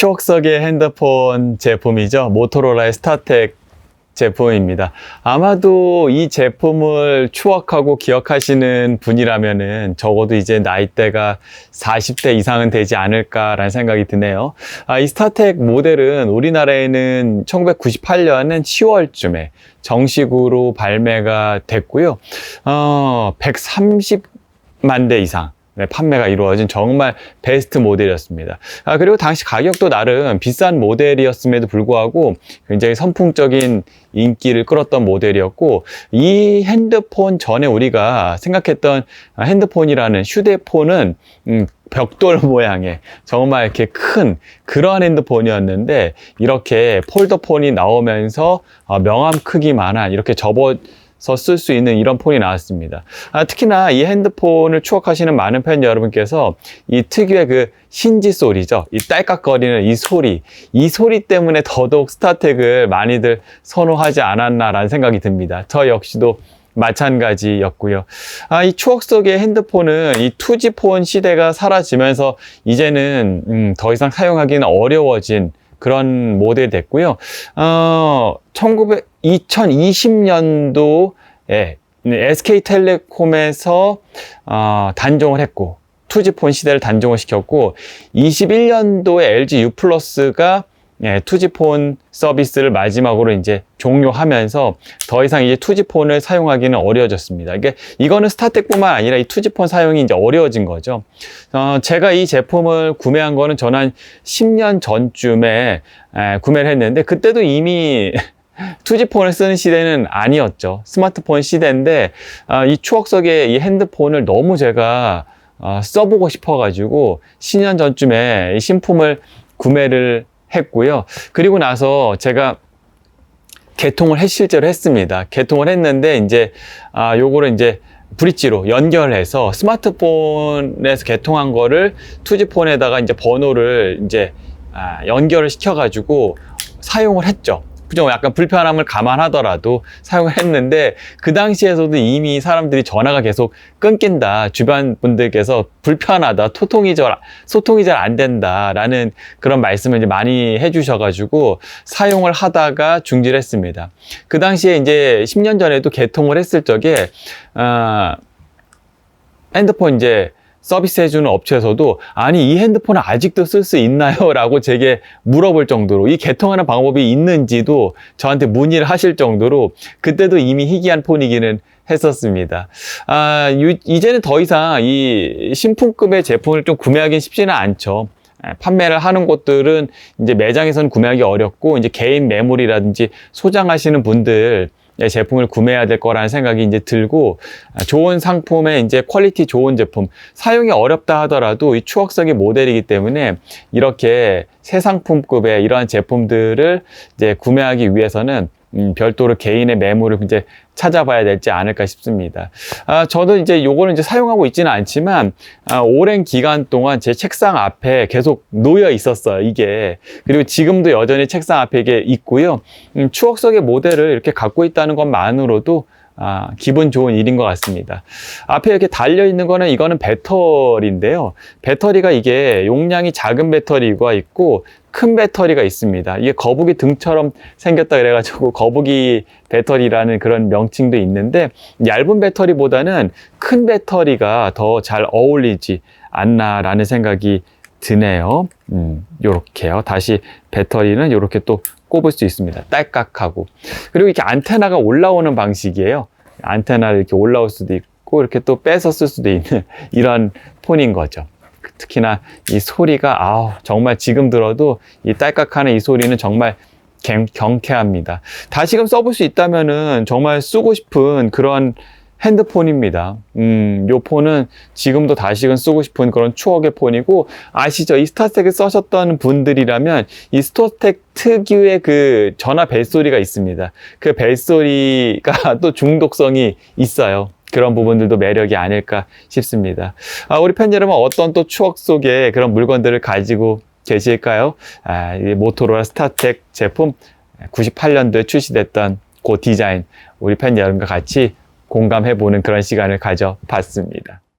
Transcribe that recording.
추억 속의 핸드폰 제품이죠. 모토로라의 스타텍 제품입니다. 아마도 이 제품을 추억하고 기억하시는 분이라면은 적어도 이제 나이대가 40대 이상은 되지 않을까라는 생각이 드네요. 아, 이 스타텍 모델은 우리나라에는 1998년 10월쯤에 정식으로 발매가 됐고요. 어, 130만 대 이상 네, 판매가 이루어진 정말 베스트 모델이었습니다. 아, 그리고 당시 가격도 나름 비싼 모델이었음에도 불구하고 굉장히 선풍적인 인기를 끌었던 모델이었고 이 핸드폰 전에 우리가 생각했던 핸드폰이라는 휴대폰은 음, 벽돌 모양의 정말 이렇게 큰 그러한 핸드폰이었는데 이렇게 폴더폰이 나오면서 어, 명암 크기만한 이렇게 접어 서 쓸 수 있는 이런 폰이 나왔습니다. 아, 특히나 이 핸드폰을 추억하시는 많은 팬 여러분께서 이 특유의 그 신지 소리죠. 이 딸깍거리는 이 소리, 이 소리 때문에 더더욱 스타텍을 많이들 선호하지 않았나라는 생각이 듭니다. 저 역시도 마찬가지였고요. 아, 이 추억 속의 핸드폰은 이 2G 폰 시대가 사라지면서 이제는 음, 더 이상 사용하기는 어려워진 그런 모델이 됐고요. 어, 1900, 2020년도에 SK텔레콤에서 어, 단종을 했고 2G폰 시대를 단종을 시켰고 21년도에 LG U 플러스가 예, 투지폰 서비스를 마지막으로 이제 종료하면서 더 이상 이제 투지폰을 사용하기는 어려워졌습니다. 이게 이거는 스타텍뿐만 아니라 이 투지폰 사용이 이제 어려워진 거죠. 어, 제가 이 제품을 구매한 거는 저는 10년 전쯤에 에, 구매를 했는데 그때도 이미 투지폰을 쓰는 시대는 아니었죠. 스마트폰 시대인데 어, 이 추억 속의 이 핸드폰을 너무 제가 어, 써보고 싶어가지고 10년 전쯤에 이 신품을 구매를 했고요. 그리고 나서 제가 개통을 했, 실제로 했습니다. 개통을 했는데 이제 아 요거를 이제 브릿지로 연결해서 스마트폰에서 개통한 거를 투지폰에다가 이제 번호를 이제 아, 연결을 시켜가지고 사용을 했죠. 그죠? 약간 불편함을 감안하더라도 사용을 했는데 그 당시에서도 이미 사람들이 전화가 계속 끊긴다. 주변 분들께서 불편하다. 소통이 잘, 소통이 잘 안 된다 라는 그런 말씀을 이제 많이 해주셔가지고 사용을 하다가 중지를 했습니다. 그 당시에 이제 10년 전에도 개통을 했을 적에, 어, 핸드폰 이제 서비스 해주는 업체에서도 아니 이 핸드폰을 아직도 쓸 수 있나요? 라고 제게 물어볼 정도로 이 개통하는 방법이 있는지도 저한테 문의를 하실 정도로 그때도 이미 희귀한 폰이기는 했었습니다. 아, 유, 이제는 더 이상 이 신품급의 제품을 좀 구매하기는 쉽지는 않죠. 판매를 하는 곳들은 이제 매장에서는 구매하기 어렵고 이제 개인 메모리라든지 소장하시는 분들 제품을 구매해야 될 거라는 생각이 이제 들고 좋은 상품에 이제 퀄리티 좋은 제품. 사용이 어렵다 하더라도 이 추억적인 모델이기 때문에 이렇게 새 상품급의 이러한 제품들을 이제 구매하기 위해서는 음, 별도로 개인의 매물을 이제 찾아봐야 될지 않을까 싶습니다. 아, 저도 이제 요거는 이제 사용하고 있지는 않지만, 아, 오랜 기간 동안 제 책상 앞에 계속 놓여 있었어요, 이게. 그리고 지금도 여전히 책상 앞에 이게 있고요. 음, 추억 속의 모델을 이렇게 갖고 있다는 것만으로도 아, 기분 좋은 일인 것 같습니다. 앞에 이렇게 달려 있는 거는 이거는 배터리인데요. 배터리가 이게 용량이 작은 배터리가 있고 큰 배터리가 있습니다. 이게 거북이 등처럼 생겼다 그래가지고 거북이 배터리라는 그런 명칭도 있는데 얇은 배터리보다는 큰 배터리가 더 잘 어울리지 않나라는 생각이 드네요. 음, 요렇게요. 다시 배터리는 요렇게 또 꼽을 수 있습니다. 딸깍하고. 그리고 이렇게 안테나가 올라오는 방식이에요. 안테나를 이렇게 올라올 수도 있고, 이렇게 또 빼서 쓸 수도 있는 이런 폰인 거죠. 특히나 이 소리가, 아우, 정말 지금 들어도 이 딸깍하는 이 소리는 정말 경쾌합니다. 다시금 써볼 수 있다면은 정말 쓰고 싶은 그런 핸드폰입니다. 음, 요 폰은 지금도 다시금 쓰고 싶은 그런 추억의 폰이고, 아시죠? 이 스타텍을 써셨던 분들이라면, 이 스타텍 특유의 그 전화 벨소리가 있습니다. 그 벨소리가 또 중독성이 있어요. 그런 부분들도 매력이 아닐까 싶습니다. 아, 우리 팬 여러분, 어떤 또 추억 속에 그런 물건들을 가지고 계실까요? 아, 이 모토로라 스타텍 제품 98년도에 출시됐던 그 디자인, 우리 팬 여러분과 같이 공감해보는 그런 시간을 가져봤습니다.